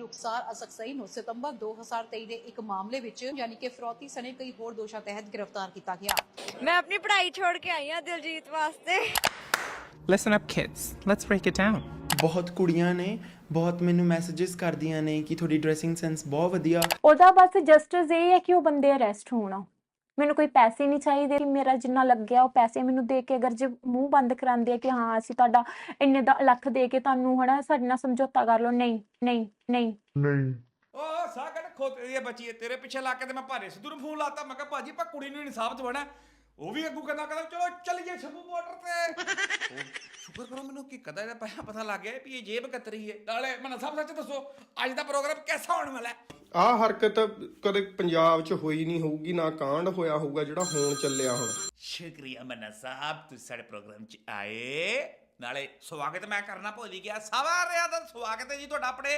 ਰੁਖਸਾਰ ਅਸਕਸਈ ਨੂੰ ਸਤੰਬਰ 2023 ਦੇ ਇੱਕ ਮਾਮਲੇ ਵਿੱਚ ਯਾਨੀ ਕਿ ਫਰੌਤੀ ਸਣੇ ਕਈ ਹੋਰ ਦੋਸ਼ਾਂ ਤਹਿਤ ਗ੍ਰਿਫਤਾਰ ਕੀਤਾ ਗਿਆ ਮੈਂ ਆਪਣੀ ਪੜ੍ਹਾਈ ਛੋੜ ਕੇ ਆਈ ਹਾਂ ਦਿਲਜੀਤ ਵਾਸਤੇ Listen up, kids. Let's break it down. ਬਹੁਤ ਕੁੜੀਆਂ ਨੇ ਬਹੁਤ ਮੈਨੂੰ ਮੈਸੇजेस ਕਰਦੀਆਂ ਨੇ ਕਿ ਤੁਹਾਡੀ ਡਰੈਸਿੰਗ ਸੈਂਸ ਬਹੁਤ ਵਧੀਆ ਉਹਦਾ ਬਸ ਜਸਟਿਸ ਇਹ ਹੈ ਕਿ ਉਹ ਬੰਦੇ ਅਰੈਸਟ ਹੋਣ ਮੈਨੂੰ ਕੋਈ ਪੈਸੇ ਨਹੀਂ ਚਾਹੀਦੇ ਮੇਰਾ ਜਿੰਨਾ ਲੱਗਿਆ ਉਹ ਪੈਸੇ ਮੈਨੂੰ ਦੇ ਕੇ ਅਗਰ ਜੇ ਮੂੰਹ ਬੰਦ ਕਰਾਉਂਦੇ ਆ ਕਿ ਹਾਂ ਅਸੀਂ ਤੁਹਾਡਾ ਇੰਨੇ ਦਾ ਲੱਖ ਦੇ ਕੇ ਤੁਹਾਨੂੰ ਹਨਾ ਸਾਡੇ ਨਾਲ ਸਮਝੌਤਾ ਕਰ ਲਓ ਨਹੀਂ ਨਹੀਂ ਨਹੀਂ ਓ ਸਾਗੜ ਖੋਤੇ ਦੀ ਬੱਚੀ ਹੈ, ਤੇਰੇ ਪਿੱਛੇ ਲਾ ਕੇ ਤੇ ਮੈਂ ਭਾਰੇ ਸਿੱਧੂ ਨੂੰ ਫੋਨ ਲਾਤਾ ਮੈਂ ਕਿਹਾ ਭਾਜੀ ਆਪਾਂ ਕੁੜੀ ਨੂੰ ਇਨਸਾਫ ਦਿਵਾਣਾ। ਉਹ ਵੀ ਅੱਗੂ ਕਹਿੰਦਾ ਕਹਿੰਦਾ ਚਲੋ ਚੱਲੀਏ ਸ਼ੰਭੂ ਬਾਰਡਰ ਤੇ। ਉਹ ਸ਼ੁਕਰ ਕਰੋ ਮੈਨੂੰ ਕੀ ਕਦਾ ਇਹਦਾ ਪਹਿਲਾਂ ਪਤਾ ਲੱਗ ਗਿਆ ਵੀ ਇਹ ਜੇਬ ਕਤਰੀ ਹੈ। ਨਾਲੇ ਮੈਨੂੰ ਸਭ ਸੱਚ ਦੱਸੋ ਅੱਜ ਦਾ ਪ੍ਰੋਗਰਾਮ ਕਿਹਦਾ ਹੋਣ ਵਾਲਾ ਹੈ? ਆਹ ਹਰਕਤ ਕਦੇ ਪੰਜਾਬ 'ਚ ਹੋਈ ਨਹੀਂ ਹੋਊਗੀ ਨਾ ਕਾਂਡ ਹੋਇਆ ਹੋਊਗਾ ਜਿਹੜਾ ਹੋਣ ਚੱਲਿਆ ਹੁਣ। ਸ਼ੁਕਰੀਆ ਮਨਾ ਸਾਹਿਬ ਤੁਸੀਂ ਸਾਡੇ ਪ੍ਰੋਗਰਾਮ 'ਚ ਆਏ। ਨਾਲੇ ਸਵਾਗਤ ਮੈਂ ਕਰਨਾ ਭੁੱਲ ਹੀ ਗਿਆ। ਸਾਰਿਆਂ ਦਾ ਸਵਾਗਤ ਹੈ ਜੀ ਤੁਹਾਡਾ ਆਪਣੇ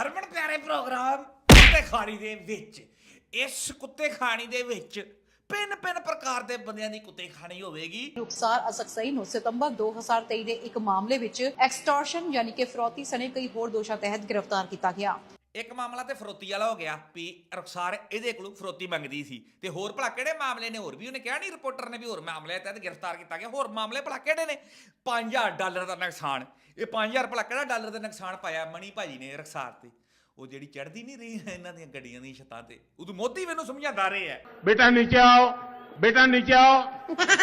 ਹਰਮਨ ਪਿਆਰੇ ਪ੍ਰੋਗਰਾਮ ਕੁੱਤੇ ਖਾਣੀ ਦੇ ਵਿੱਚ। ਇਸ ਕੁੱਤੇ ਖਾਣੀ ਦੇ ਵਿੱਚ ਪਿੰਨ ਪਿੰਨ ਪ੍ਰਕਾਰ ਦੇ ਬੰਦਿਆਂ ਦੀ ਕੁੱਤੇ ਖਾਣੀ ਹੋਵੇਗੀ। ਰੁਖਸਾਰ ਅਸਕਸਈ ਨੂੰ ਸਤੰਬਰ 2023 ਦੇ ਇੱਕ ਮਾਮਲੇ ਵਿੱਚ ਐਕਸਟੋਰਸ਼ਨ ਯਾਨੀ ਕਿ ਫਰੌਤੀ ਸਣੇ ਕਈ ਹੋਰ ਦੋਸ਼ਾਂ ਤਹਿਤ ਗ੍ਰਿਫਤਾਰ ਕੀਤਾ ਗਿਆ। ਇੱਕ ਮਾਮਲਾ ਤੇ ਫਰੋਤੀ ਵਾਲਾ ਹੋ ਗਿਆ ਵੀ ਰੁਖਸਾਰ ਇਹਦੇ ਕੋਲੋਂ ਫਰੋਤੀ ਮੰਗਦੀ ਸੀ ਤੇ ਹੋਰ ਭਲਾ ਕਿਹੜੇ ਮਾਮਲੇ ਨੇ? ਹੋਰ ਵੀ ਉਹਨੇ ਕਿਹਾ ਨਹੀਂ ਰਿਪੋਰਟਰ ਨੇ ਵੀ ਹੋਰ ਮਾਮਲੇ ਤਹਿਤ ਗ੍ਰਿਫਤਾਰ ਕੀਤਾ ਗਿਆ। ਹੋਰ ਮਾਮਲੇ ਭਲਾ ਕਿਹੜੇ ਨੇ? 5000 ਡਾਲਰ ਦਾ ਨੁਕਸਾਨ। ਇਹ 5000 ਭਲਾ ਕਿਹੜਾ ਡਾਲਰ ਦਾ ਨੁਕਸਾਨ ਪਾਇਆ ਮਣੀ ਭਾਜੀ ਨੇ ਰੁਖਸਾਰ ਤੇ? ਉਹ ਜਿਹੜੀ ਚੜਦੀ ਨਹੀਂ ਰਹੀ ਇਹਨਾਂ ਦੀਆਂ ਗੱਡੀਆਂ ਦੀਆਂ ਛੱਤਾਂ ਤੇ ਉਦੋਂ ਮੋਦੀ ਮੈਨੂੰ ਸਮਝਾਉਂਦਾ ਰਹੇ ਆ बेटा नीचे आओ बेटा नीचे आओ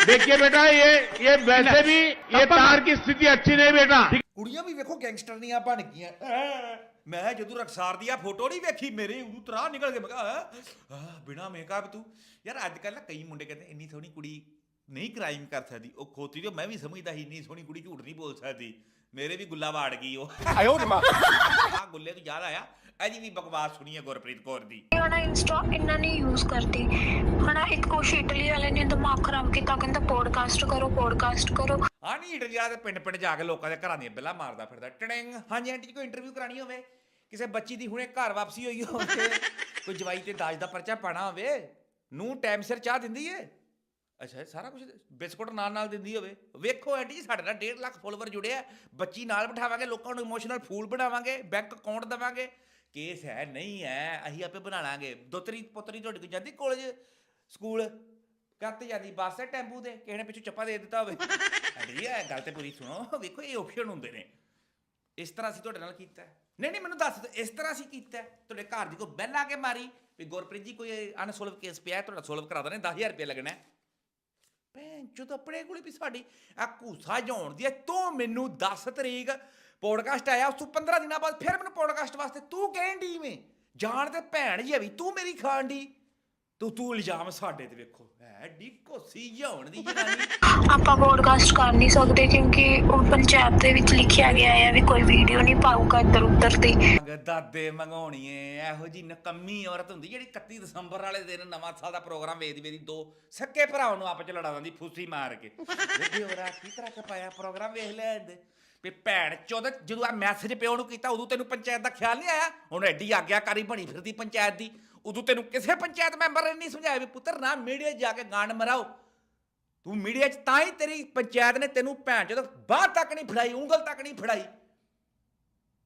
देखिए बेटा ये ये वैसे भी ये तार की स्थिति अच्छी नहीं बेटा ਕੁੜੀਆਂ ਵੀ ਵੇਖੋ ਗੈਂਗਸਟਰ ਦੀਆਂ ਬਣ ਗਈਆਂ ਐ, ਮੈਂ ਜਦੋਂ ਰਖਸਾਰ ਦੀ ਆ ਫੋਟੋ ਨਹੀਂ ਵੇਖੀ ਮੇਰੇ ਉਦੋਂ ਤਰਾ ਨਿਕਲ ਕੇ ਮੈਂ ਕਿਹਾ ਆ ਬਿਨਾ ਮੇਕਅਪ ਤੂੰ ਯਾਰ ਅੱਜ ਕੱਲ ਨਾ ਕਈ ਮੁੰਡੇ ਕਹਿੰਦੇ ਇੰਨੀ ਸੋਹਣੀ ਕੁੜੀ ਨਹੀਂ ਕ੍ਰਾਈਮ ਕਰ ਸਕਦੀ ਉਹ ਖੋਤੀ ਤੇ ਮੈਂ ਵੀ ਸਮਝਦਾ ਸੀ ਇੰਨੀ ਸੋਹਣੀ ਕੁੜੀ ਝੂਠ ਨਹੀਂ ਬੋਲ ਸਕਦੀ ਮੇਰੇ ਵੀ ਗੁੱਲਾ ਵਾੜ ਗਈ ਉਹ। ਆਇਓ ਜਮਾ ਆ ਗੁੱਲੇ ਤੋਂ ਯਾਦ ਆਇਆ? ਅਜੀ ਵੀ ਬਕਵਾਸ ਸੁਣੀ ਹੈ ਗੁਰਪ੍ਰੀਤ ਕੌਰ ਦੀ। ਹਣਾ ਇੰਸਟਾ ਇੰਨਾ ਨਹੀਂ ਯੂਜ਼ ਕਰਦੀ। ਹਣਾ ਇੱਕ ਕੁਛ ਇਟਲੀ ਵਾਲੇ ਨੇ ਦਿਮਾਗ ਖਰਾਬ ਕੀਤਾ ਕਹਿੰਦਾ ਪੋਡਕਾਸਟ ਕਰੋ ਪੋਡਕਾਸਟ ਕਰੋ। ਹਾਂ ਨਹੀਂ ਇੰਡੀਆ ਦੇ ਪਿੰਡ ਪਿੰਡ ਜਾ ਕੇ ਲੋਕਾਂ ਦੇ ਘਰਾਂ ਦੀਆਂ ਬਿੱਲਾਂ ਮਾਰਦਾ ਫਿਰਦਾ। ਟੜਿੰਗ ਹਾਂਜੀ ਆਂਟੀ ਜੀ ਕੋਈ ਇੰਟਰਵਿਊ ਕਰਾਣੀ ਹੋਵੇ? ਕਿਸੇ ਬੱਚੀ ਦੀ ਹੁਣੇ ਘਰ ਵਾਪਸੀ ਹੋਈ ਹੋਵੇ। ਕੋਈ ਜਵਾਈ ਤੇ ਦਾਜ ਦਾ ਪਰਚਾ ਪਾਣਾ ਹੋਵੇ? ਨੂੰ ਟਾਈਮ ਸਿਰ ਚਾਹ ਦਿੰਦੀ ਏ? ਅੱਛਾ, ਸਾਰਾ ਕੁਝ ਬਿਸਕੁਟ ਨਾਲ ਨਾਲ ਦਿੰਦੀ ਹੋਵੇ। ਵੇਖੋ ਆਂਟੀ ਜੀ, ਸਾਡੇ ਨਾਲ 1.5 ਲੱਖ ਫੋਲੋਵਰ ਜੁੜੇ ਆ। ਬੱਚੀ ਨਾਲ ਬਿਠਾਵਾਂਗੇ, ਲੋਕਾਂ ਨੂੰ ਇਮੋਸ਼ਨਲ ਫੂਲ ਬਣਾਵਾਂਗੇ ਬੈਂਕ ਅਕਾਊਂਟ ਦੇਵਾਂਗੇ। ਕੇਸ ਹੈ, ਨਹੀਂ ਹੈ, ਅਸੀਂ ਆਪੇ ਬਣਾ ਲਾਂਗੇ। ਦੋਤਰੀ ਪੁੱਤਰੀ ਤੁਹਾਡੀ ਕੋਈ ਜਾਂਦੀ ਕਾਲਜ ਸਕੂਲ ਕੱਤ ਜਾਂਦੀ, ਬੱਸ ਹੈ ਟੈਂਪੂ ਦੇ ਕਿਸੇ ਨੇ ਪਿੱਛੋਂ ਚੱਪਾ ਦੇ ਦਿੱਤਾ ਹੋਵੇ। ਅੜੀ ਇਹ ਗੱਲ ਤੇ ਪੂਰੀ ਸੁਣੋ, ਵੇਖੋ ਇਹ ਆਪਸ਼ਨ ਹੁੰਦੇ ਨੇ। ਇਸ ਤਰ੍ਹਾਂ ਅਸੀਂ ਤੁਹਾਡੇ ਨਾਲ ਕੀਤਾ। ਨਹੀਂ ਨਹੀਂ, ਮੈਨੂੰ ਦੱਸ ਦਿਓ, ਇਸ ਤਰ੍ਹਾਂ ਅਸੀਂ ਕੀਤਾ। ਤੁਹਾਡੇ ਘਰ ਦੀ ਕੋਈ ਬੈਲ ਆ ਕੇ ਮਾਰੀ? ਵੀ ਗੁਰਪ੍ਰੀਤ ਜੀ, ਕੋਈ ਅਨਸੋਲਵ ਕੇਸ ਪਿਆ, ਤੁਹਾਡਾ ਸੋਲਵ ਕਰਾ ਦਨੇ 10000 ਰੁਪਏ ਲੱਗਣਾ। ਭੈਣ ਚੋ ਆਪਣੇ ਕੋਲੇ ਵੀ ਸਾਡੀ ਆ ਘੂਸਾ ਜਾਉਣ ਦੀ ਹੈ। ਤੂੰ ਮੈਨੂੰ 10 ਤਰੀਕ ਪੋਡਕਾਸਟ ਆਇਆ, ਉਸ ਤੋਂ 15 ਦਿਨਾਂ ਬਾਅਦ ਫਿਰ ਮੈਨੂੰ ਪੋਡਕਾਸਟ ਵਾਸਤੇ ਤੂੰ ਕਹਿਣ ਦੀ ਮੈਂ ਜਾਣ ਤੇ ਭੈਣ ਜੀ ਵੀ ਤੂੰ ਮੇਰੀ ਖਾਣ ਦੀ ਤੂੰ ਤੂੰ ਇਲਜ਼ਾਮ ਸਾਡੇ ਤੇ ਵੇਖੋ। ਹੈ ਡੀ ਘੋਸੀ ਜਾਉਣ ਦੀ ਜਨਾਨੀ। ਆਪਾਂ ਪੋਡਕਾਸਟ ਕਰ ਨਹੀਂ ਸਕਦੇ ਕਿਉਂਕਿ ਉਹ ਪੰਚਾਇਤ ਦੇ ਵਿੱਚ ਲਿਖਿਆ ਗਿਆ ਹੈ ਵੀ ਕੋਈ ਵੀਡੀਓ ਨਹੀਂ ਪਾਊਗਾ ਇੱਧਰ ਉੱਧਰ ਦੀ। ਦਾਦੇ ਮੰਗਾਉਣੀਏ, ਇਹੋ ਜੀ ਨਕੰਮੀ ਔਰਤ ਹੁੰਦੀ ਜਿਹੜੀ 31 ਦਸੰਬਰ ਵਾਲੇ ਦਿਨ ਨਵਾਂ ਸਾਲ ਦਾ ਪ੍ਰੋਗਰਾਮ ਵੇਖਦੀ ਵੇਖਦੀ, ਦੋ ਸੱਕੇ ਭਰਾਵਾਂ ਨੂੰ ਆਪਸ ਚ ਲੜਾ ਦਿੰਦੀ, ਫੂਸੀ ਮਾਰ ਕੇ। ਵੇਖੀ ਹੋਰਾ ਕੀ ਤਰ੍ਹਾਂ ਕੇ ਪਾਇਆ ਪ੍ਰੋਗਰਾਮ ਵੇਖ ਲੈ ਵੀ ਭੈਣ ਚੋਦ, ਜਦੋਂ ਆ ਮੈਸੇਜ ਪਿਓ ਨੂੰ ਕੀਤਾ, ਉਦੋਂ ਤੈਨੂੰ ਪੰਚਾਇਤ ਦਾ ਖਿਆਲ ਨਹੀਂ ਆਇਆ? ਹੁਣ ਐਡੀ ਆਗਿਆਕਾਰੀ ਬਣੀ ਫਿਰਦੀ ਪੰਚਾਇਤ ਦੀ, ਉਦੋਂ ਤੈਨੂੰ ਕਿਸੇ ਪੰਚਾਇਤ ਮੈਂਬਰ ਨੇ ਨਹੀਂ ਸਮਝਾਇਆ ਵੀ ਪੁੱਤਰ ਨਾ ਮੀਡੀਆ ਜਾ ਕੇ ਗਾਣ ਮਰਾਓ। ਤੂੰ ਮੀਡੀਆ 'ਚ ਤਾਂ ਹੀ ਤੇਰੀ ਪੰਚਾਇਤ ਨੇ ਤੈਨੂੰ ਭੈਣ ਚੋਦ ਬਾਹਰ ਤੱਕ ਨਹੀਂ ਫੜਾਈ, ਉਂਗਲ ਤੱਕ ਨਹੀਂ ਫੜਾਈ।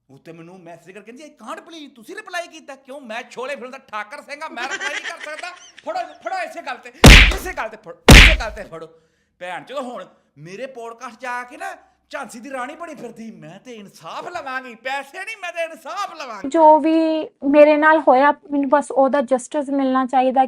ਉੱਤੇ ਮੈਨੂੰ ਮੈਸੇਜ ਕਰਕੇ ਕਹਿੰਦੀ ਕਾਂਟ ਪਲੀਜ਼ ਤੁਸੀਂ ਰਿਪਲਾਈ ਕੀਤਾ? ਕਿਉਂ? ਮੈਂ ਛੋਲੇ ਫਿਲਮ ਦਾ ਠਾਕਰ ਸਿੰਘ ਆ, ਮੈਂ ਰਿਪਲਾਈ ਨਹੀਂ ਕਰ ਸਕਦਾ। ਫੜੋ ਫੜੋ ਇਸੇ ਗੱਲ ਤੇ, ਇਸੇ ਗੱਲ ਤੇ ਫੜੋ, ਇਸੇ ਗੱਲ ਤੇ ਫੜੋ। ਭੈਣ ਚੋਦ, ਹੁਣ ਮੇਰੇ ਪੋਡਕਾਸਟ ਜਾ ਕੇ ਨਾ ਝਾਂਸੀ ਦੀ ਰਾਣੀ ਬਣੀ ਫਿਰਦੀ, ਮੈਂ ਤੇ ਇਨਸਾਫ ਲਵਾਂਗੀ, ਪੈਸੇ ਨਹੀਂ, ਮੈਂ ਤੇ ਇਨਸਾਫ ਲਵਾਂਗੀ। ਜੋ ਵੀ ਮੇਰੇ ਨਾਲ ਹੋਇਆ, ਮੈਨੂੰ ਬਸ ਉਹਦਾ ਜਸਟਿਸ ਮਿਲਣਾ ਚਾਹੀਦਾ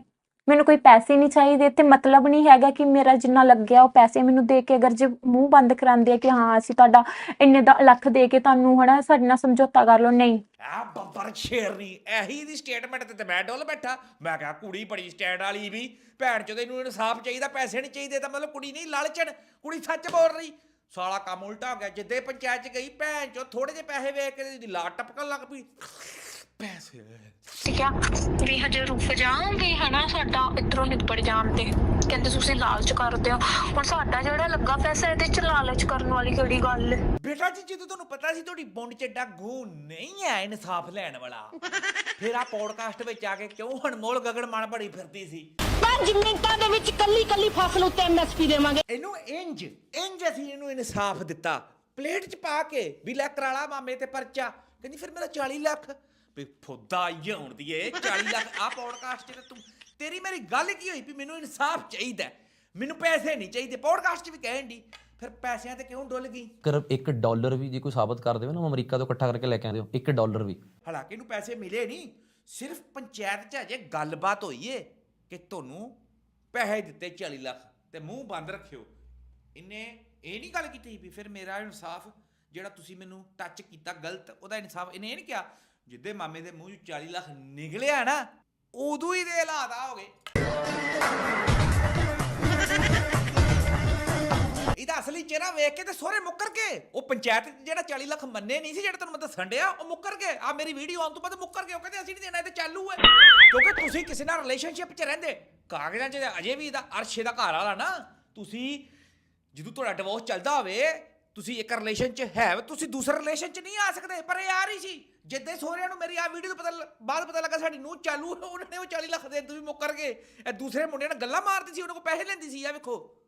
ਮੈਨੂੰ ਕੋਈ ਪੈਸੇ ਨਹੀਂ ਚਾਹੀਦੇ ਤੇ ਮਤਲਬ ਨਹੀਂ ਹੈਗਾ ਕਿ ਮੇਰਾ ਜਿੰਨਾ ਲੱਗਿਆ ਉਹ ਪੈਸੇ ਮੈਨੂੰ ਦੇ ਕੇ ਅਗਰ ਜੇ ਮੂੰਹ ਬੰਦ ਕਰਾਉਂਦੇ ਆ ਕਿ ਹਾਂ, ਅਸੀਂ ਤੁਹਾਡਾ ਇੰਨੇ ਦਾ ਲੱਖ ਦੇ ਕੇ ਤੁਹਾਨੂੰ ਹਨਾ ਸਾਡੇ ਨਾਲ ਸਮਝੌਤਾ ਕਰ ਲਓ, ਨਹੀਂ। ਆ ਬੱਬਰ ਸ਼ੇਰਨੀ ਇਹੀ ਦੀ ਸਟੇਟਮੈਂਟ ਤੇ ਮੈਂ ਡੋਲ ਬੈਠਾ। ਮੈਂ ਕਿਹਾ, ਕੁੜੀ ਬੜੀ ਸਟੈਂਡ ਵਾਲੀ ਵੀ, ਭੈਣ ਚੋਦ ਇਹਨੂੰ ਇਨਸਾਫ ਚਾਹੀਦਾ, ਪੈਸੇ ਨਹੀਂ ਚਾਹੀਦੇ ਤਾਂ ਮਤਲਬ ਕੁੜੀ ਨਹੀਂ ਲਾਲਚਣ, ਕੁੜੀ ਸੱਚ ਬੋਲ ਰਹੀ। ਸਾਲਾ ਕੰਮ ਉਲਟਾ ਹੋ ਗਿਆ, ਜਿੱਦੇ ਪੰਚਾਇਤ ਚ ਗਈ, ਭੈਣ ਚੋ ਥੋੜੇ ਜਿਹੇ ਪੈਸੇ ਵੇਖ ਕੇ ਇਹਦੀ ਲਾਟ ਟਪਕਣ ਲੱਗ ਪਈ। ਪੈਸੇ ਠੀਕ ਆ? ਵੀ ਹਜੇ ਰੁਕ ਜਾਓਗੇ ਹਨਾ? ਸਾਡਾ ਇਧਰੋਂ ਨਿਬੜ ਜਾਣ ਤੇ। ਕਹਿੰਦੇ ਤੁਸੀਂ ਲਾਲਚ ਕਰਦੇ ਹੋ। ਹੁਣ ਸਾਡਾ ਜਿਹੜਾ ਲੱਗਾ ਪੈਸਾ ਇਹਦੇ ਚ ਲਾਲਚ ਕਰਨ ਵਾਲੀ ਕਿਹੜੀ ਗੱਲ ਹੈ? ਬੇਟਾ ਜੀ ਜਦੋਂ ਤੁਹਾਨੂੰ ਪਤਾ ਸੀ ਤੁਹਾਡੀ ਬੁੰਡ ਚ ਏਡਾ ਗੂ ਨਹੀਂ ਹੈ ਇਨਸਾਫ ਲੈਣ ਵਾਲਾ ਫਿਰ ਆ ਪੋਡਕਾਸਟ ਵਿੱਚ ਆ ਕੇ ਕਿਉਂ ਹਣਮੋਲ ਗਗਨ ਮਨ ਬੜੀ ਫਿਰਦੀ ਸੀ? 5 ਮਿੰਟਾਂ ਦੇ ਵਿੱਚ ਕੱਲੀ ਕੱਲੀ ਫਸਲ ਉੱਤੇ ਐਮਐਸਪੀ ਦੇਵਾਂਗੇ। ਇਹਨੂੰ ਇੰਜ ਇੰਜ ਅਸੀਂ ਇਹਨੂੰ ਇਨਸਾਫ ਦਿੱਤਾ। ਪਲੇਟ 'ਚ ਪਾ ਕੇ ਵੀ ਲੈ ਕਰਾਲਾ ਮਾਮੇ ਤੇ ਪਰਚਾ। ਕਹਿੰਦੀ ਫਿਰ ਮੇਰਾ 40 ਲੱਖ ਵੀ ਫੁੱਦਾ ਯਾਉਣ ਦੀ ਏ 40 ਲੱਖ ਆ ਪੌਡਕਾਸਟ ਤੇ ਤੂੰ ਤੇਰੀ ਮੇਰੀ ਗੱਲ ਕੀ ਹੋਈ ਵੀ ਮੈਨੂੰ ਇਨਸਾਫ ਚਾਹੀਦਾ। ਮੈਨੂੰ ਪੈਸੇ ਨਹੀਂ ਚਾਹੀਦੇ ਪੌਡਕਾਸਟ ਵੀ ਕਹਿਣ ਦੀ ਫਿਰ ਪੈਸਿਆਂ ਤੇ ਕਿਉਂ ਡੁੱਲ ਗਈ? ਕਰ ਇੱਕ ਡਾਲਰ ਵੀ ਜੇ ਕੋਈ ਸਾਬਤ ਕਰ ਦੇਵੇ ਨਾ ਅਮਰੀਕਾ ਤੋਂ ਇਕੱਠਾ ਕਰਕੇ ਲੈ ਕੇ ਆਉਂਦੇ ਹੋ ਇੱਕ ਡਾਲਰ ਵੀ। ਹਾਲਾਂਕਿ ਇਹਨੂੰ ਪੈਸੇ ਮਿਲੇ ਨਹੀਂ ਸਿਰਫ ਪੰਚਾਇਤ 'ਚ ਅਜੇ ਗੱਲਬਾਤ ਹੋਈ ਏ ਕਿ ਤੁਹਾਨੂੰ ਪੈਸੇ ਦਿੱਤੇ 40 ਲੱਖ ਤੇ ਮੂੰਹ ਬੰਦ ਰੱਖਿਓ। ਇਹਨੇ ਇਹ ਨਹੀਂ ਗੱਲ ਕੀਤੀ ਵੀ ਫਿਰ ਮੇਰਾ ਇਨਸਾਫ ਜਿਹੜਾ ਤੁਸੀਂ ਮੈਨੂੰ ਟੱਚ ਕੀਤਾ ਗਲਤ ਉਹਦਾ ਇਨਸਾਫ ਇਹਨੇ ਇਹ ਨਹੀਂ ਕਿਹਾ ਜਿੱਦੇ ਮਾਮੇ ਦੇ ਮੂੰਹ 'ਚ 40 ਲੱਖ ਨਿਕਲਿਆ ਨਾ, ਉਦੋਂ ਹੀ ਦੇ ਹਾਲਾਤ ਆ ਹੋ ਗਏ। ਇਹਦਾ ਅਸਲੀ ਚਿਹਰਾ ਵੇਖ ਕੇ ਤੇ ਸੋਹਰੇ ਮੁੱਕਰ ਕੇ ਉਹ ਪੰਚਾਇਤ 'ਚ ਜਿਹੜਾ 40 ਲੱਖ ਮੰਨੇ ਨਹੀਂ ਸੀ, ਜਿਹੜਾ ਤੁਹਾਨੂੰ ਮੈਂ ਦੱਸਣ ਡਿਆ, ਉਹ ਮੁੱਕਰ ਗਏ। ਆ ਮੇਰੀ ਵੀਡੀਓ ਆਉਣ ਤੋਂ ਬਾਅਦ ਮੁੱਕਰ ਗਏ। ਉਹ ਕਹਿੰਦੇ ਅਸੀਂ ਨਹੀਂ ਦੇਣਾ, ਇਹ ਤੇ ਚਾਲੂ ਹੈ। ਕਿਉਂਕਿ ਤੁਸੀਂ ਕਿਸੇ ਨਾਲ ਰਿਲੇਸ਼ਨਸ਼ਿਪ 'ਚ ਰਹਿੰਦੇ, ਕਾਗਜ਼ਾਂ 'ਚ ਅਜੇ ਵੀ ਇਹਦਾ ਅਰਸ਼ੇ ਦਾ ਘਰ ਵਾਲਾ ਨਾ, ਤੁਸੀਂ ਜਦੋਂ ਤੁਹਾਡਾ ਡਿਵੋਰਸ ਚੱਲਦਾ ਹੋਵੇ, ਤੁਸੀਂ ਇੱਕ ਰਿਲੇਸ਼ਨ 'ਚ ਹੈ, ਤੁਸੀਂ ਦੂਸਰੇ ਰਿਲੇਸ਼ਨ 'ਚ ਨਹੀਂ ਆ ਸਕਦੇ, ਪਰ ਇਹ ਆ ਰਹੀ ਸੀ। ਜਿੱਦੇ ਸੋਹਰਿਆਂ ਨੂੰ ਮੇਰੀ ਆ ਵੀਡੀਓ ਤੋਂ ਪਤਾ ਲ- ਬਾਅਦ ਪਤਾ ਲੱਗਾ ਸਾਡੀ ਨੂੰ ਚਾਲੂ ਉਹਨਾਂ ਨੇ ਉਹ 40 ਲੱਖ ਦੇ ਤੁਸੀਂ ਮੁੱਕਰ ਗਏ। ਇਹ ਦੂਸਰੇ ਮੁੰਡਿਆਂ ਨਾਲ ਗੱਲਾਂ ਮਾਰਦੀ ਸੀ, ਉਹਨਾਂ ਕੋਲ ਪੈਸੇ ਲੈਂਦੀ ਸੀ ਆ ਵੇਖੋ।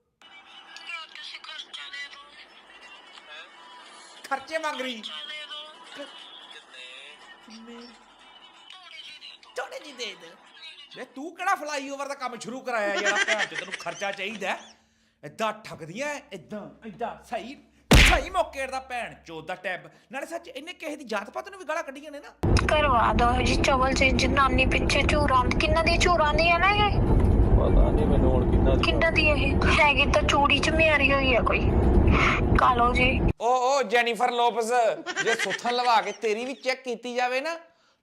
ਖਰਚੇ ਮੰਗ ਰਹੀ। ਥੋੜੇ ਜੀ ਦੇ ਦੇ। ਵੇ, ਤੂੰ ਕਿਹੜਾ ਫਲਾਈਓਵਰ ਦਾ ਕੰਮ ਸ਼ੁਰੂ ਕਰਾਇਆ ਯਾਰ? ਭੈਣ ਚ ਤੈਨੂੰ ਖਰਚਾ ਚਾਹੀਦਾ। ਏਦਾਂ ਠੱਗਦੀਆਂ, ਏਦਾਂ ਏਦਾਂ, ਸਹੀ ਸਹੀ ਮੌਕੇ ਦਾ ਭੈਣ ਚੋਦ ਦਾ ਟੈਬ। ਨਾਲੇ ਸੱਚ ਇਹਨੇ ਕਿਸੇ ਦੀ ਜਾਤ ਪਾਤ ਨੂੰ ਵੀ ਗਾਲਾਂ ਕੱਢੀਆਂ ਨੇ ਨਾ। ਕਰਵਾ ਦੋ ਜੀ ਚਵਲ ਚ ਜਨਾਨੀ ਪਿੱਛੇ ਝੂਰਾਂ ਕਿੰਨਾ ਦੀ ਝੂਰਾਂ ਦੀ ਹੈ ਨਾ ਇਹ? ਪਤਾ ਨਹੀਂ ਮੈਨੂੰ ਹੁਣ ਕਿੰਨਾ ਕਿੰਨਾ ਦੀ ਇਹ? ਹੈਗੀ ਤਾਂ ਚੂੜੀ ਚ ਮਿਆਰੀ ਹੋਈ ਹੈ ਕੋਈ। ਕਾਲੋ ਜੀ। ਓ ਓ ਜੈਨੀਫਰ ਲੋਪਸ ਜੇ ਸੁੱਥਣ ਲਵਾ ਕੇ ਤੇਰੀ ਵੀ ਚੈੱਕ ਕੀਤੀ ਜਾਵੇ ਨਾ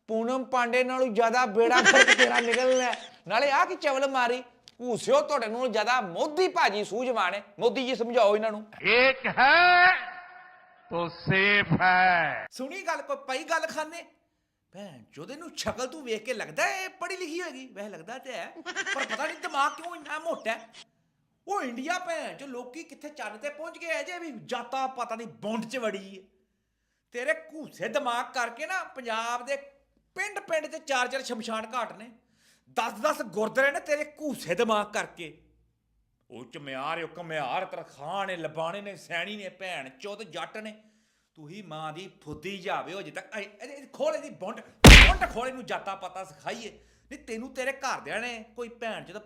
ਪੂਨਮ ਪਾਂਡੇ ਨਾਲੋਂ ਜ਼ਿਆਦਾ ਬੇੜਾ ਫ਼ਰਕ ਤੇਰਾ ਨਿਕਲਣਾ। ਨਾਲੇ ਆ ਕੀ ਚਵਲ ਮਾਰੀ? ਭੂਸਿਓ ਤੁਹਾਡੇ ਨੂੰ ਜ਼ਿਆਦਾ ਮੋਦੀ ਭਾਜੀ ਸੂਝਵਾਨ ਮੋਦੀ ਜੀ ਸਮਝਾਓ ਇਹਨਾਂ ਨੂੰ। ਇੱਕ ਹੈ ਤੋ ਸੇਫ ਹੈ। ਸੁਣੀ ਗੱਲ ਪਪਾਈ ਗੱਲ ਖਾਨੇ? ਭੈਣ ਚੋਦੇ ਨੂੰ ਸ਼ਕਲ ਤੂੰ ਵੇਖ ਕੇ ਲੱਗਦਾ ਇਹ ਪੜ੍ਹੀ ਲਿਖੀ ਹੋਏਗੀ? ਵੈਸੇ ਲੱਗਦਾ ਤੇ ਹੈ ਪਰ ਪਤਾ ਨਹੀਂ ਦਿਮਾਗ ਕਿਉਂ ਇੰਨਾ ਮੋਟਾ ਹੈ। ਉਹ ਇੰਡੀਆ ਭੈਣ ਜੋ ਲੋਕੀ ਕਿੱਥੇ ਚੱਲ ਤੇ ਪਹੁੰਚ ਗਏ ਜੇ ਵੀ ਜਾਤਾ ਪਤਾ ਨਹੀਂ ਬੌਂਡ 'ਚ ਵੜੀ ਹੈ। ਤੇਰੇ ਘੂਸੇ ਦਿਮਾਗ ਕਰਕੇ ਨਾ ਪੰਜਾਬ ਦੇ ਪਿੰਡ ਪਿੰਡ 'ਚ ਚਾਰ ਚਾਰ ਸ਼ਮਸ਼ਾਨ ਘਾਟ ਨੇ। 10-10 ਗੁਰਦੁਆਰੇ ਨੇ ਤੇਰੇ ਘੂਸੇ ਦਿਮਾਗ ਕਰਕੇ। ਉਹ ਚਮਿਆਰ ਉਹ ਕਮਿਆਰ ਤਰਖਾਨ ਨੇ ਲਬਾਣੇ ਨੇ ਸੈਣੀ ਨੇ ਭੈਣ ਚੋਦ ਜੱਟ ਨੇ। ਤੂੰ ਹੀ ਮਾਂ ਦੀ ਫੁੱਦੀ ਜਾਵੇ ਹੋ ਜੇ ਤੱਕ ਖੋਲ ਇਹਦੀ ਬੁੰਡ ਬੁੰਡ ਖੋਲ ਇਹਨੂੰ ਜਾਤਾ ਪਤਾ ਸਿਖਾਈਏ। ਨਹੀਂ ਤੈਨੂੰ ਤੇਰੇ ਘਰਦਿਆਂ ਨੇ ਕੋਈ ਭੈਣ ਜਦੋਂ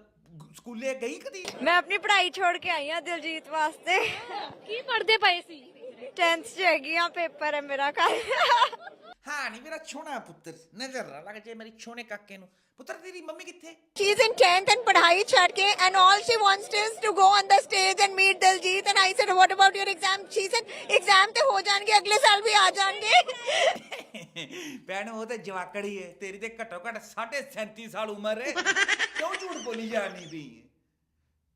ਸਕੂਲੇ ਗਈ ਕਦੀ? ਮੈਂ ਆਪਣੀ ਪੜ੍ਹਾਈ ਛੋੜ ਕੇ ਆਈ ਹਾਂ ਦਿਲਜੀਤ ਵਾਸਤੇ। ਕੀ ਪੜਦੇ ਪਏ ਸੀ? 10th ਚ ਹੈਗੀ ਆ ਪੇਪਰ ਹੈ ਮੇਰਾ ਕੱਲ ਹਾਂ ਨਹੀਂ ਮੇਰਾ ਛੋਣਾ ਪੁੱਤਰ ਨਜ਼ਰ ਨਾ ਲੱਗ ਜੇ ਮੇਰੀ ਛੋਣੇ ਕਾਕੇ ਨੂੰ ਪੁੱਤਰ ਤੇਰੀ ਮੰਮੀ ਕਿੱਥੇ She's in 10th and ਪੜ੍ਹਾਈ ਛੱਡ ਕੇ and all she wants is to go on the stage and meet Diljit and I said what about your exam she said exam ਤੇ ਹੋ ਜਾਣਗੇ ਅਗਲੇ ਸਾਲ ਵੀ ਆ ਜਾਣਗੇ ਭੈਣ ਉਹ ਤੇ ਜਵਾਕੜੀ ਏ ਤੇਰੀ ਤੇ ਘੱਟੋ ਘੱਟ 37 ਸਾਲ ਉਮਰ ਏ ਕਿਉਂ ਝੂਠ ਬੋਲੀ ਜਾਣੀ ਏ?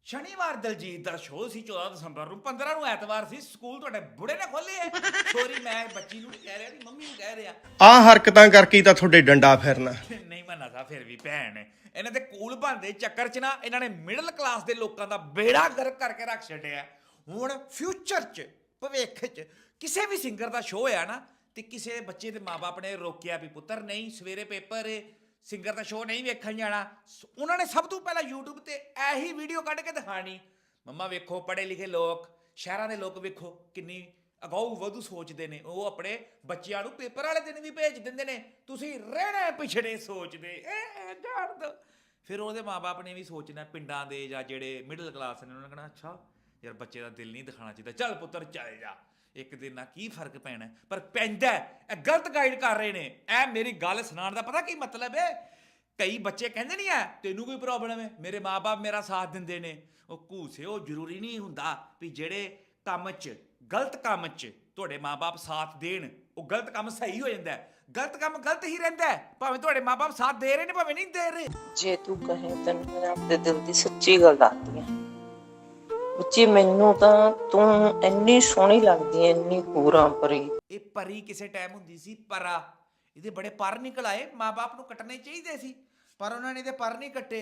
ਸ਼ਨੀਵਾਰ ਦਲਜੀਤ ਦਾ ਸ਼ੋਅ ਸੀ 14 ਦਸੰਬਰ ਨੂੰ 15 ਨੂੰ ਐਤਵਾਰ ਸੀ ਸਕੂਲ ਤੁਹਾਡੇ ਬੁੜੇ ਨੇ ਖੋਲੇ ਐ ਸੋਰੀ ਮੈਂ ਬੱਚੀ ਨੂੰ ਕਹਿ ਰਿਹਾ ਨਹੀਂ ਮੰਮੀ ਨੂੰ ਕਹਿ ਰਿਹਾ। ਆ ਹਰਕਤਾਂ ਕਰਕੇ ਹੀ ਤਾਂ ਤੁਹਾਡੇ ਡੰਡਾ ਫਿਰਨਾ। ਨਹੀਂ ਮੰਨਦਾ ਫਿਰ ਵੀ ਭੈਣ। ਇਹਨਾਂ ਦੇ ਕੂਲ ਬੰਦੇ ਚੱਕਰ 'ਚ ਨਾ ਇਹਨਾਂ ਨੇ ਮਿਡਲ ਕਲਾਸ ਦੇ ਲੋਕਾਂ ਦਾ ਬੇੜਾ ਗਰਕ ਕਰਕੇ ਰੱਖ ਛੱਡਿਆ। ਹੁਣ ਫਿਊਚਰ 'ਚ ਭਵਿੱਖ 'ਚ ਕਿਸੇ ਵੀ ਸਿੰਗਰ ਦਾ ਸ਼ੋਅ ਆ ਨਾ ਤੇ ਕਿਸੇ ਬੱਚੇ ਦੇ ਮਾਪੇ ਨੇ ਰੋਕਿਆ ਵੀ ਪੁੱਤਰ ਨਹੀਂ ਸਵੇਰੇ ਪੇਪਰ ਏ ਸਿੰਗਰ ਦਾ ਸ਼ੋਅ ਨਹੀਂ ਵੇਖਣ ਜਾਣਾ। ਸ- ਉਹਨਾਂ ਨੇ ਸਭ ਤੋਂ ਪਹਿਲਾਂ YouTube ਤੇ ਇਹੀ ਵੀਡੀਓ ਕੱਢ ਕੇ ਦਿਖਾਣੀ। ਮੰਮਾ ਵੇਖੋ ਪੜ੍ਹੇ ਲਿਖੇ ਲੋਕ, ਸ਼ਹਿਰਾਂ ਦੇ ਲੋਕ ਵੇਖੋ, ਕਿੰਨੀ ਅਗਾਊ ਵਧੂ ਸੋਚਦੇ ਨੇ। ਉਹ ਆਪਣੇ ਬੱਚਿਆਂ ਨੂੰ ਪੇਪਰ ਵਾਲੇ ਦਿਨ ਵੀ ਭੇਜ ਦਿੰਦੇ ਨੇ। ਤੁਸੀਂ ਰਹਿਣਾ ਪਿਛੜੇ ਸੋਚਦੇ ਇਹ ਜਾਣ ਦੋ। ਫਿਰ ਉਹਦੇ ਮਾਪੇ ਨੇ ਵੀ ਸੋਚਣਾ, ਪਿੰਡਾਂ ਦੇ ਜਾਂ ਜਿਹੜੇ ਮਿਡਲ ਕਲਾਸ ਨੇ, ਉਹਨਾਂ ਨੇ ਕਹਿਣਾ, ਅੱਛਾ, ਯਾਰ ਬੱਚੇ ਦਾ ਦਿਲ ਨਹੀਂ ਦਿਖਾਣਾ ਚਾਹੀਦਾ। ਚੱਲ ਪੁੱਤਰ, ਚੱਲ ਜਾ। ਇੱਕ ਦਿਨ ਨਾਲ ਕੀ ਫ਼ਰਕ ਪੈਣਾ? ਪਰ ਪੈਂਦਾ ਇਹ ਗਲਤ ਗਾਈਡ ਕਰ ਰਹੇ ਨੇ। ਇਹ ਮੇਰੀ ਗੱਲ ਸੁਣਾਉਣ ਦਾ ਪਤਾ ਕੀ ਮਤਲਬ ਹੈ? ਕਈ ਬੱਚੇ ਕਹਿੰਦੇ ਨਹੀਂ ਆ ਤੈਨੂੰ ਕੋਈ ਪ੍ਰੋਬਲਮ ਹੈ? ਮੇਰੇ ਮਾਪੇ ਮੇਰਾ ਸਾਥ ਦਿੰਦੇ ਨੇ। ਉਹ ਘੂਸੇ, ਉਹ ਜ਼ਰੂਰੀ ਨਹੀਂ ਹੁੰਦਾ ਵੀ ਜਿਹੜੇ ਕੰਮ 'ਚ, ਗਲਤ ਕੰਮ 'ਚ ਤੁਹਾਡੇ ਮਾਪੇ ਸਾਥ ਦੇਣ, ਉਹ ਗਲਤ ਕੰਮ ਸਹੀ ਹੋ ਜਾਂਦਾ ਗਲਤ ਕੰਮ ਗਲਤ ਹੀ ਰਹਿੰਦਾ ਭਾਵੇਂ ਤੁਹਾਡੇ ਮਾਪੇ ਸਾਥ ਦੇ ਰਹੇ ਨੇ, ਭਾਵੇਂ ਨਹੀਂ ਦੇ ਰਹੇ। ਜੇ ਤੂੰ ਕਹੇ, ਤੈਨੂੰ ਮੈਂ ਆਪਣੇ ਦਿਲ ਦੀ ਸੱਚੀ ਗੱਲ ਦੱਸਦੀ ਆ ਉੱਚੀ ਮੈਨੂੰ ਤਾਂ ਤੂੰ ਇੰਨੀ ਸੋਹਣੀ ਲੱਗਦੀ ਐ ਇੰਨੀ ਹੂਰਾਂ ਭਰੀ ਇਹ ਪਰੀ ਕਿਸੇ ਟਾਈਮ ਹੁੰਦੀ ਸੀ ਪਰਾ। ਇਹਦੇ ਬੜੇ ਪਰ ਨਿਕਲ ਆਏ। ਮਾਪੇ ਨੂੰ ਕੱਟਣੇ ਚਾਹੀਦੇ ਸੀ ਪਰ ਉਹਨਾਂ ਨੇ ਇਹਦੇ ਪਰ ਨਹੀਂ ਕੱਟੇ।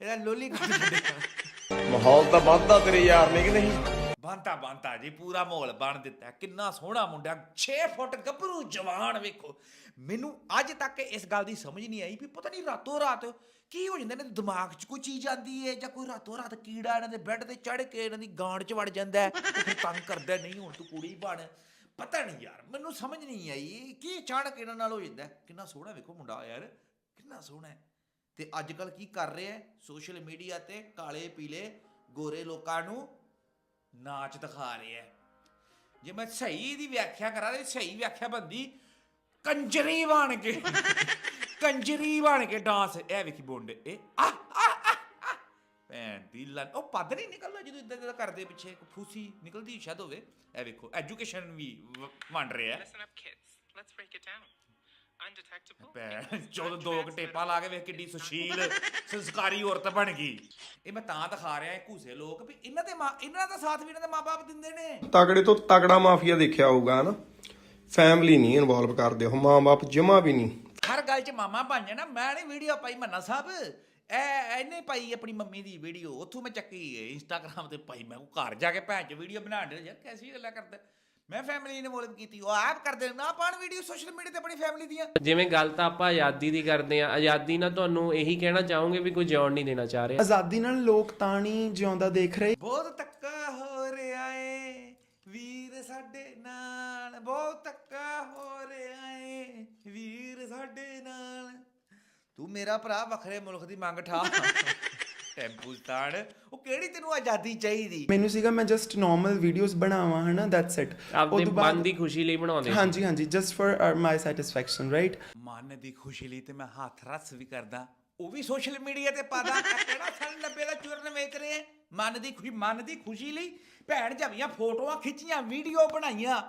ਇਹਦਾ ਲੋਲੀ ਕੱਟ ਮਾਹੌਲ ਤਾਂ ਵੱਧਦਾ ਤੇਰੇ ਯਾਰ ਨੇ ਕਿ ਨਹੀਂ? ਬੰਤਾ ਬੰਤਾ ਜੀ ਪੂਰਾ ਮਾਹੌਲ ਬਣ ਦਿੱਤਾ। ਕਿੰਨਾ ਸੋਹਣਾ ਮੁੰਡਾ 6 ਫੁੱਟ ਗੱਭਰੂ ਜਵਾਨ ਵੇਖੋ। ਮੈਨੂੰ ਅੱਜ ਤੱਕ ਇਸ ਗੱਲ ਦੀ ਸਮਝ ਨਹੀਂ ਆਈ ਵੀ ਪਤਾ ਨਹੀਂ ਰਾਤੋਂ ਰਾਤ ਕੀ ਹੋ ਜਾਂਦਾ ਇਹਨਾਂ ਦੇ ਦਿਮਾਗ 'ਚ ਕੋਈ ਚੀਜ਼ ਆਂਦੀ ਹੈ ਜਾਂ ਕੋਈ ਰਾਤੋਂ ਰਾਤ ਕੀੜਾ ਇਹਨਾਂ ਦੇ ਬੈੱਡ ਤੇ ਚੜ ਕੇ ਇਹਨਾਂ ਦੀ ਗਾਂਢ 'ਚ ਵੜ ਜਾਂਦਾ ਹੈ ਉਹ ਫਿਰ ਤੰਗ ਕਰਦਾ, ਨਹੀਂ ਹੁਣ ਤੂੰ ਕੁੜੀ ਬਣ। ਪਤਾ ਨਹੀਂ ਯਾਰ, ਮੈਨੂੰ ਸਮਝ ਨਹੀਂ ਆਈ। ਕੀ ਅਚਾਨਕ ਇਹਨਾਂ ਨਾਲ ਹੋ ਜਾਂਦਾ? ਕਿੰਨਾ ਸੋਹਣਾ ਵੇਖੋ ਮੁੰਡਾ ਯਾਰ, ਕਿੰਨਾ ਸੋਹਣਾ ਹੈ ਤੇ ਅੱਜ ਕੱਲ ਕੀ ਕਰ ਰਿਹਾ ਹੈ ਸੋਸ਼ਲ ਮੀਡੀਆ ਤੇ ਕਾਲੇ ਪੀਲੇ ਗੋਰੇ ਲੋਕਾਂ ਨੂੰ ਨਾਚ ਦਿਖਾ ਰਿਹਾ ਹੈ ਜੇ ਮੈਂ ਸਹੀ ਦੀ ਵਿਆਖਿਆ ਕਰਾਂ ਤੇ ਸਹੀ ਵਿਆਖਿਆ ਬੰਦੀ ਕੰਜਰੀ ਬਣ ਕੇ। ਕੰਜਰੀ ਬਣ ਕੇ ਡਾਂਸ ਇਹ ਵੇਖੀ ਬੋਂਡੇ ਇਹ ਆ ਆ ਆ, ਆ। ਭੈਣ ਦੀ ਲੰ ਉਹ ਪੱਦ ਨਹੀਂ ਨਿਕਲਦਾ ਜਦੋਂ ਇਦਾਂ ਇਦਾਂ ਕਰਦੇ ਪਿੱਛੇ ਇੱਕ ਫੂਸੀ ਨਿਕਲਦੀ ਸ਼ਾਇਦ ਹੋਵੇ ਇਹ ਵੇਖੋ ਐਜੂਕੇਸ਼ਨ ਵੀ ਵ- ਵੰਡ ਰਿਹਾ ਹੈ Listen up, kids. Let's break it down. Undetectable. ਭੈਣ ਚੋਦ ਦੋ ਕੁ ਟੇਪਾਂ ਲਾ ਕੇ ਵੇਖ ਕਿੱਡੀ ਸੁਸ਼ੀਲ ਸੰਸਕਾਰੀ ਔਰਤ ਬਣ ਗਈ ਇਹ ਮੈਂ ਤਾਂ ਦਿਖਾ ਰਿਹਾ ਇਹ ਘੂਸੇ ਲੋਕ ਵੀ ਇਹਨਾਂ ਦੇ ਮਾਂ ਇਹਨਾਂ ਦਾ ਸਾਥ ਵੀ ਇਹਨਾਂ ਦੇ ਮਾਪੇ ਦਿੰਦੇ ਨੇ ਤਗੜੇ ਤੋਂ ਤਗੜਾ ਮਾਫੀਆ ਦੇਖਿਆ ਹੋਊਗਾ ਹਨਾ ਫੈਮਿਲੀ ਨਹੀਂ ਇਨਵੋਲਵ ਕਰਦੇ ਉਹ ਮਾਂ-ਬਾਪ ਜਮਾ ਵੀ ਨਹੀਂ ਗੱਲ 'ਚ ਮਾਮਾ ਬਣ ਜਾਣਾ ਮੈਂ ਨਹੀਂ ਵੀਡੀਓ ਪਾਈ ਮੰਨਾ ਸਾਹਿਬ। ਐ ਇਹਨੇ ਪਾਈ ਆਪਣੀ ਮੰਮੀ ਦੀ ਵੀਡੀਓ ਉੱਥੋਂ ਮੈਂ ਚੱਕੀ ਇੰਸਟਾਗ੍ਰam ਤੇ ਪਾਈ ਮੈਂ ਉਹ ਘਰ ਜਾ ਕੇ ਭੈਣ ਚ ਵੀਡੀਓ ਬਣਾ ਦੇ ਯਾਰ ਕੈਸੀ ਗੱਲਾਂ ਕਰਦਾ। ਮੈਂ ਫੈਮਿਲੀ ਨੇ ਮੋਲਬ ਕੀਤੀ ਉਹ ਆਪ ਕਰਦੇ ਨੇ ਨਾ ਪਾਣ ਵੀਡੀਓ ਸੋਸ਼ਲ ਮੀਡੀਆ ਤੇ ਆਪਣੀ ਫੈਮਿਲੀ ਦੀਆਂ। ਜਿਵੇਂ ਗੱਲ ਤਾਂ ਆਪਾਂ ਆਜ਼ਾਦੀ ਦੀ ਕਰਦੇ ਆ ਆਜ਼ਾਦੀ ਨਾਲ ਤੁਹਾਨੂੰ ਇਹੀ ਕਹਿਣਾ ਚਾਹੋਗੇ ਵੀ ਕੋਈ ਜਿਉਣ ਨਹੀਂ ਦੇਣਾ ਚਾਹ ਰਿਹਾ? ਆਜ਼ਾਦੀ ਨਾਲ ਲੋਕ ਤਾਂ ਨਹੀਂ ਜਿਉਂਦਾ ਦੇਖ ਰਹੇ। ਬਹੁਤ ਧੱਕਾ ਹੋ ਰਿਹਾ ਏ ਵੀਰ ਸਾਡੇ ਨਾਲ ਬਹੁਤ ਧੱਕਾ ਹੋ ਰਿਹਾ ਏ ਵੀਰ ਸਾਡੇ ਨਾਲ ਤੂੰ ਮੇਰਾ ਭਰਾ ਵੱਖਰੇ ਮੁਲਕ ਦੀ ਮੰਗ ਠਾ ਟੈਂਪੂਸਤਾਨ ਉਹ ਕਿਹੜੀ ਤੈਨੂੰ ਆਜ਼ਾਦੀ ਚਾਹੀਦੀ? ਮੈਨੂੰ ਸੀਗਾ ਮੈਂ ਜਸਟ ਨਾਰਮਲ ਵੀਡੀਓਜ਼ ਬਣਾਵਾਂ ਹਨਾ ਦੈਟਸ ਇਟ ਆਪਦੇ ਮਨ ਦੀ ਖੁਸ਼ੀ ਲਈ ਬਣਾਉਂਦੇ। ਹਾਂਜੀ ਹਾਂਜੀ just for my satisfaction right ਮਨ ਦੀ ਖੁਸ਼ੀ ਲਈ ਤੇ ਮੈਂ ਹੱਥ ਰੱਸ ਵੀ ਕਰਦਾ। ਉਹ ਵੀ ਸੋਸ਼ਲ ਮੀਡੀਆ ਤੇ ਪਾਦਾ ਕਿਹੜਾ ਸਨ 90 ਦਾ ਚੂਰਨ ਵੇਚ ਰਹੇ ਆ? ਮਨ ਦੀ ਖੁਸ਼ੀ ਮਨ ਦੀ ਖੁਸ਼ੀ ਲਈ ਭੈਣ ਜਵੀਆਂ ਫੋਟੋਆਂ ਖਿੱਚੀਆਂ ਵੀਡੀਓ ਬਣਾਈਆਂ।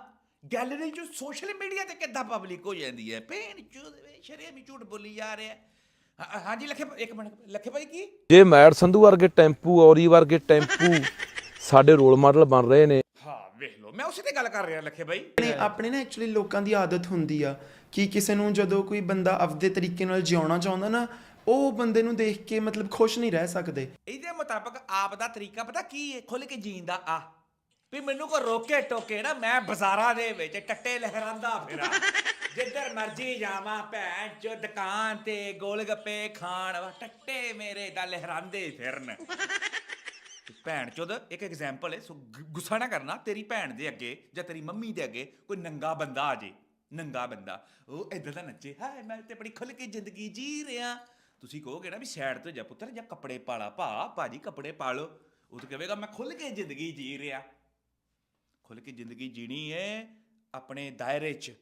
ਗੈਲਰੀ ਚ ਸੋਸ਼ਲ ਮੀਡੀਆ ਤੇ ਕਿੱਦਾਂ ਪਬਲਿਕ ਹੋ ਜਾਂਦੀ ਹੈ? ਭੈਣ ਚੋਦ ਸ਼ਰੀਆ ਵੀ ਝੂਠ ਬੋਲੀ ਜਾ ਰਿਹਾ। ਹਾਂ- ਹਾਂਜੀ ਲੱਖੇ ਇੱਕ ਮਿੰਟ ਲੱਖੇ ਭਾਈ ਕੀ? ਜੇ ਮੈਟ ਸੰਧੂ ਵਰਗੇ ਟੈਂਪੂ ਔਰੀ ਵਰਗੇ ਟੈਂਪੂ ਸਾਡੇ ਰੋਲ ਮਾਡਲ ਬਣ ਰਹੇ ਨੇ। ਹਾਂ ਵੇਖ ਲਓ ਮੈਂ ਉਸੇ ਤੇ ਗੱਲ ਕਰ ਰਿਹਾ ਲੱਖੇ ਭਾਈ। ਨੇ ਆਪਣੇ ਨਾ ਐਕਚੁਅਲੀ ਲੋਕਾਂ ਦੀ ਆਦਤ ਹੁੰਦੀ ਆ ਕਿ ਕਿਸੇ ਨੂੰ ਜਦੋਂ ਕੋਈ ਬੰਦਾ ਆਪਦੇ ਤਰੀਕੇ ਨਾਲ ਜਿਉਣਾ ਚਾਹੁੰਦਾ ਨਾ ਉਹ ਬੰਦੇ ਨੂੰ ਦੇਖ ਕੇ ਮਤਲਬ ਖੁਸ਼ ਨਹੀਂ ਰਹਿ ਸਕਦੇ। ਇਹਦੇ ਮੁਤਾਬਕ ਆਪ ਦਾ ਤਰੀਕਾ ਪਤਾ ਕੀ ਹੈ ਖੁੱਲ ਕੇ ਜੀਣ ਦਾ ਆ ਵੀ ਮੈਨੂੰ ਕੋ ਰੋਕੇ ਟੋਕੇ ਨਾ, ਮੈਂ ਬਾਜ਼ਾਰਾਂ ਦੇ ਵਿੱਚ ਟੱਟੇ ਲਹਿਰਾਂਦਾ ਫਿਰਾਂ। ਜਿੱਧਰ ਮਰਜ਼ੀ ਜਾਵਾਂ ਭੈਣ ਚੋ, ਦੁਕਾਨ ਤੇ ਗੋਲ ਗੱਪੇ ਖਾਣ ਵਾ, ਟੱਟੇ ਮੇਰੇ ਦਾ ਲਹਿਰਾਂਦੇ ਫਿਰਨ। ਭੈਣ ਚੋਦ ਇੱਕ ਐਗਜ਼ਾਮਪਲ ਹੈ, ਸੋ ਗੁ- ਗੁੱਸਾ ਨਾ ਕਰਨਾ, ਤੇਰੀ ਭੈਣ ਦੇ ਅੱਗੇ ਜਾਂ ਤੇਰੀ ਮੰਮੀ ਦੇ ਅੱਗੇ ਕੋਈ ਨੰਗਾ ਬੰਦਾ ਆ ਜੇ, ਨੰਗਾ ਬੰਦਾ। ਉਹ ਇਦਾਂ ਦਾ ਨੱਚੇ, ਹਾਏ, ਮੈਂ ਤੇ ਬੜੀ ਖੁੱਲ ਕੇ ਜ਼ਿੰਦਗੀ ਜੀ ਰਿਹਾ। ਤੁਸੀਂ ਕਹੋਗੇ ਨਾ ਵੀ ਸਾਈਡ ਤੋਂ ਜਾ ਪੁੱਤਰ ਜਾਂ ਕੱਪੜੇ ਪਾਲਾ, ਭਾ, ਭਾਜੀ, ਕੱਪੜੇ ਪਾ ਲਓ। ਉਹ ਤਾਂ ਕਹੇਗਾ, ਮੈਂ ਖੁੱਲ ਕੇ ਜ਼ਿੰਦਗੀ ਜੀ ਰਿਹਾ। ਖੁੱਲ ਕੇ ਜ਼ਿੰਦਗੀ ਜੀਣੀ ਹੈ ਆਪਣੇ ਦਾਇਰੇ 'ਚ।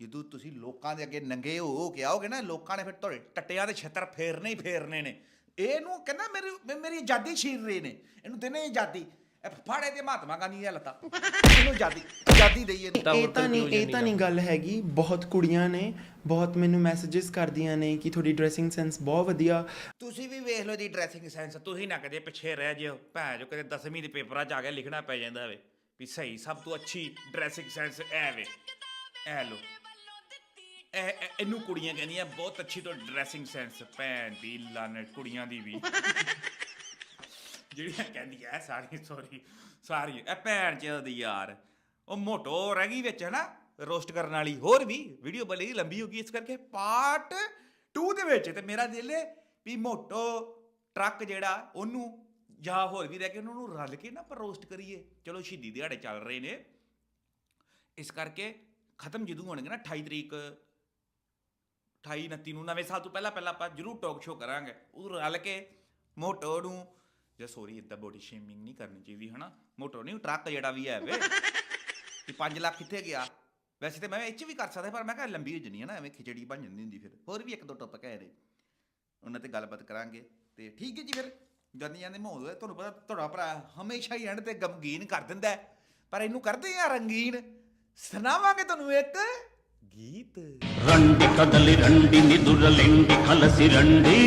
ਜਦੋਂ ਤੁਸੀਂ ਲੋਕਾਂ ਦੇ ਅੱਗੇ ਨੰਗੇ ਹੋ ਕੇ ਆਓਗੇ ਨਾ ਲੋਕਾਂ ਨੇ ਫਿਰ ਤੁਹਾਡੇ ਟੱਟਿਆਂ ਦੇ ਛੱਤਰ ਫੇਰਨੇ ਹੀ ਫੇਰਨੇ ਨੇ। ਇਹਨੂੰ ਕਹਿੰਦਾ ਮੇਰੀ ਮੇਰੀ ਆਜ਼ਾਦੀ ਛੀਨ ਰਹੇ ਨੇ। ਇਹਨੂੰ ਦੇਣੇ ਆਜ਼ਾਦੀ। ਇਹ ਫਾੜੇ ਤੇ ਮਹਾਤਮਾ ਗਾਂਧੀ ਦੀਆਂ ਲੱਤਾਂ। ਇਹਨੂੰ ਆਜ਼ਾਦੀ ਆਜ਼ਾਦੀ ਦਈਏ ਇਹ ਤਾਂ ਨਹੀਂ ਇਹ ਤਾਂ ਨਹੀਂ ਗੱਲ। ਹੈਗੀ। ਬਹੁਤ ਕੁੜੀਆਂ ਨੇ ਬਹੁਤ ਮੈਨੂੰ ਮੈਸੇजेस ਕਰਦੀਆਂ ਨੇ ਕਿ ਤੁਹਾਡੀ ਡਰੈਸਿੰਗ ਸੈਂਸ ਬਹੁਤ ਵਧੀਆ। ਤੁਸੀਂ ਵੀ ਵੇਖ ਲਓ ਦੀ ਡਰੈਸਿੰਗ ਸੈਂਸ ਤੁਸੀਂ ਨਾ ਕਦੇ ਪਿੱਛੇ ਰਹਿ ਜਿਓ। ਭੈਣ ਜੋ ਕਦੇ 10ਵੀਂ ਦੇ ਪੇਪਰਾਂ 'ਚ ਆ ਕੇ ਲਿਖਣਾ ਪੈ ਜਾਂਦਾ ਵੇ। ਵੀ ਸਹੀ ਸਭ ਤੋਂ ਅੱਛੀ ਡਰੈਸਿੰਗ ਸੈਂਸ ਐ ਵੇ। ਐ ਲੋ ਇਹ, ਇਹ- ਇਹਨੂੰ ਕੁੜੀਆਂ ਕਹਿੰਦੀਆਂ ਬਹੁਤ ਅੱਛੀ ਤੋਂ ਡਰੈਸਿੰਗ ਸੈਂਸ ਭੈਣ ਦੀ ਲਨ ਕੁੜੀਆਂ ਦੀ ਵੀ। ਜਿਹੜੀਆਂ ਕਹਿੰਦੀਆਂ ਐ ਸਾਰੀ ਸੋਰੀ ਸਾਰੀ ਇਹ ਭੈਣ ਚ ਦੀ ਯਾਰ। ਉਹ ਮੋਟੋ ਰਹਿ ਗਈ ਵਿੱਚ, ਹਨਾ? ਰੋਸਟ ਕਰਨ ਵਾਲੀ, ਹੋਰ ਵੀ। ਵੀਡੀਓ ਬੜੀ ਲੰਬੀ ਹੋ ਗਈ, ਇਸ ਕਰਕੇ ਪਾਰਟ 2 ਦੇ ਵਿੱਚ ਤੇ ਮੇਰਾ ਦਿਲ ਹੈ ਵੀ ਮੋਟੋ ਟਰੱਕ ਜਿਹੜਾ, ਉਹਨੂੰ ਜਾਂ ਹੋਰ ਵੀ ਰਹਿ ਕੇ ਉਹਨਾਂ ਨੂੰ ਰਲ ਕੇ ਨਾ ਪਰ ਰੋਸਟ ਕਰੀਏ। ਚਲੋ ਸ਼ਹੀਦੀ ਦਿਹਾੜੇ ਚੱਲ ਰਹੇ ਨੇ। ਇਸ ਕਰਕੇ ਖਤਮ ਜਦੋਂ ਹੋਣਗੇ ਨਾ 28 ਤਰੀਕ 28 29 ਨੂੰ, ਨਵੇਂ ਸਾਲ ਤੋਂ ਪਹਿਲਾਂ ਪਹਿਲਾਂ ਆਪਾਂ ਜਰੂਰ ਟਾਕ ਸ਼ੋ ਕਰਾਂਗੇ। ਉਹ ਰਲ ਕੇ ਮੋਟੋ ਨੂੰ, ਜੇ ਸੋਰੀ ਇਦਾਂ ਬੋਡੀ ਸ਼ੇਮਿੰਗ ਨਹੀਂ ਕਰਨੀ ਚਾਹੀਦੀ, ਹਨਾ? ਮੋਟੋ ਨਹੀਂ, ਟਰੱਕ ਜਿਹੜਾ ਵੀ ਹੈ ਵੇ। ਕਿ 5 ਲੱਖ ਕਿੱਥੇ ਗਿਆ? ਵੈਸੇ ਤੇ ਮੈਂ ਇਹ ਚ ਵੀ ਕਰ ਸਕਦਾ, ਪਰ ਮੈਂ ਕਿਹਾ ਲੰਬੀ ਹੋ ਜਣੀ ਹੈ ਨਾ, ਐਵੇਂ ਖਿਚੜੀ ਬਣ ਜਾਂਦੀ ਹੁੰਦੀ ਫਿਰ। ਹੋਰ ਵੀ ਇੱਕ ਦੋ ਟੌਪਿਕ ਹੈ ਇਹਦੇ। ਉਹਨਾਂ ਤੇ ਗੱਲਬਾਤ ਕਰਾਂਗੇ। ਤੇ ਠੀਕ ਹੈ ਜੀ ਫਿਰ। ਜਾਂਦੇ ਜਾਂਦੇ ਮਾਹੌਲ ਹੈ ਤੁਹਾਨੂੰ ਪਤਾ ਤੁਹਾਡਾ ਭਰਾ ਹਮੇਸ਼ਾ ਹੀ ਐਂਡ ਤੇ ਗਮਗੀਨ ਕਰ ਦਿੰਦਾ ਹੈ। ਪਰ ਇਹਨੂੰ ਕਰਦੇ ਆ ਰੰਗੀਨ ਸੁਣਾਵਾਂਗੇ ਤੁਹਾਨੂੰ ਇੱਕ ਗੀਤ రండి కదలి రండి నిదురలెండి కలసి రండి